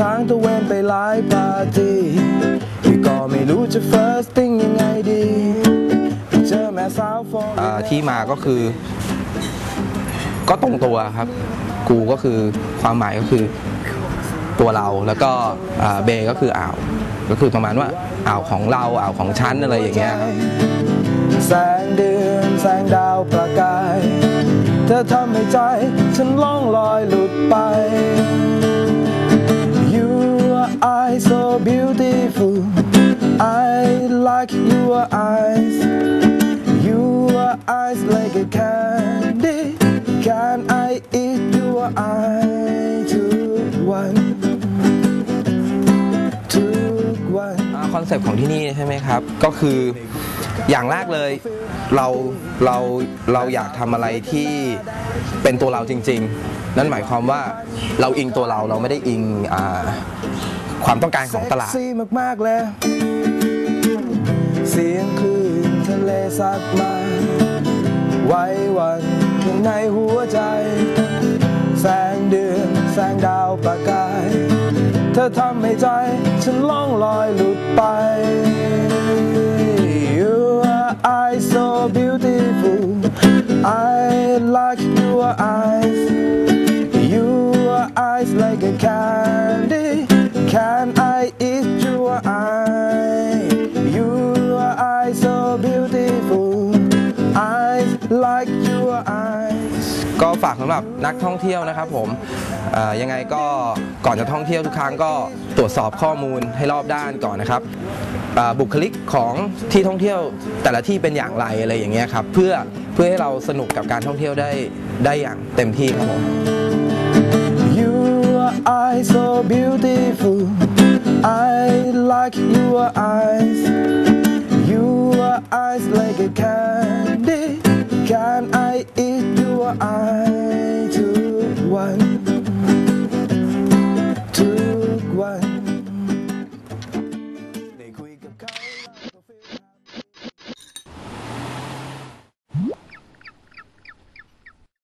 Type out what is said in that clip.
หลายปาร์ตี้ที่ก็ไม่รู้จะ first thing ยังไงดีเจอแม่สาวโฟนอ่าที่มาก็คือ ก็ตรงตัวครับ กูก็คือความหมายก็คือตัวเราแล้วก็อ่าเบก็คืออ่าว ก็คือประมาณว่าอ่าวของเราอ่าวของฉันอะไรอย่างเงี้ยครับแสงเดือนแสงดาวประกาย เธอทำให้ใจ ฉันล่องลอยหลุดไป eyes Your eyes like a candy Can I eat your eye ทุกวันทุกวันคอนเซปต์ของที่นี่ใช่ไหมครับ ก็คืออย่างแรกเลยเราเราเราอยากทำอะไรที่เป็นตัวเราจริง ๆ นั่นหมายความว่าเราอิงตัวเราเราไม่ได้อิงอาความต้องการของตลาดเซ็กซี่มากๆเลย เสียงคลื่นทะเลซัดมา ไว้วันข้างในหัวใจ แสงเดือนแสงดาวประกาย เธอทำให้ใจฉันล่องลอยหลุดไป You are eyes so beautiful I like your eyes Your eyes like a candy ก็ฝากสำหรับนักท่องเที่ยวนะครับผมยังไงก็ก่อนจะท่องเที่ยวทุกครั้งก็ตรวจสอบข้อมูลให้รอบด้านก่อนนะครับบุคลิกของที่ท่องเที่ยวแต่ละที่เป็นอย่างไรอะไรอย่างเงี้ยครับเพื่อเพื่อให้เราสนุกกับการท่องเที่ยวได้ได้อย่างเต็มที่ครับผม eyes so beautiful. I like your eyes. Your eyes like a cat. ทุกวัน